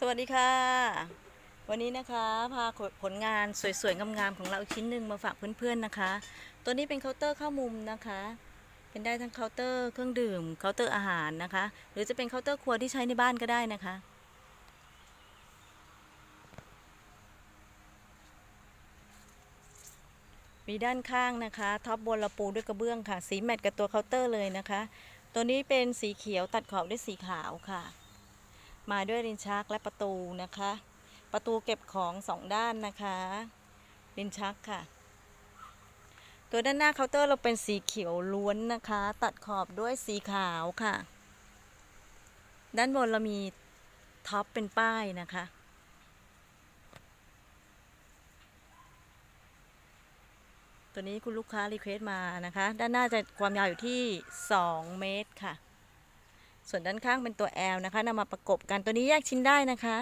สวัสดีค่ะ วันนี้นะคะพาผลงานสวยๆ งามๆ ของเราอีกชิ้นหนึ่งมาฝากเพื่อนๆนะคะ ตัวนี้เป็นเคาน์เตอร์ข้ามุมนะคะ เป็นได้ทั้งเคาน์เตอร์เครื่องดื่มเคาน์เตอร์อาหารนะคะ หรือจะเป็นเคาน์เตอร์ครัวที่ใช้ในบ้านก็ได้นะคะ มีด้านข้างนะคะท็อปบนราปูด้วยกระเบื้องค่ะ สีแมทกับตัวเคาน์เตอร์เลยนะคะ ตัวนี้เป็นสีเขียวตัดขอบด้วยสีขาวค่ะ มาด้วยลิ้นชักและประตูนะคะ ประตูเก็บของสองด้านนะคะลิ้นชักค่ะ ตัวด้านหน้าเคาน์เตอร์เราเป็นสีเขียวล้วนนะคะ ตัดขอบด้วยสีขาวค่ะ ด้านบนเรามีท็อปเป็นป้ายนะคะตัวนี้คุณลูกค้ารีเควสต์มานะคะ ด้านหน้าจะความยาวอยู่ที่ 2 เมตรค่ะ ส่วนด้านข้างเป็นตัว L นะคะนำมาประกบกันตัวนี้แยกชิ้นได้นะคะ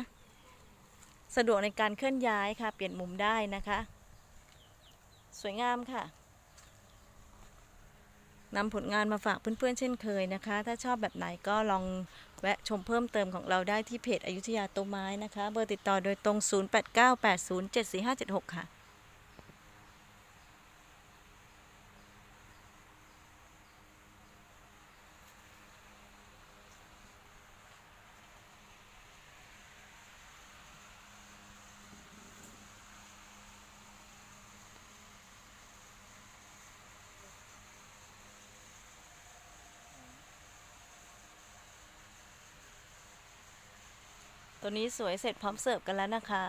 สะดวกในการเคลื่อนย้ายค่ะ เปลี่ยนมุมได้นะคะ สวยงามค่ะนำผลงานมาฝากเพื่อนๆเช่นเคยนะคะ ถ้าชอบแบบไหนก็ลองแวะชมเพิ่มเติมของเราได้ที่เพจอยุธยาโตวไม้นะคะ เบอร์ติดต่อโดยตรง 0898074576 ค่ะ ตัวนี้สวยเสร็จพร้อมเสิร์ฟกันแล้วนะคะ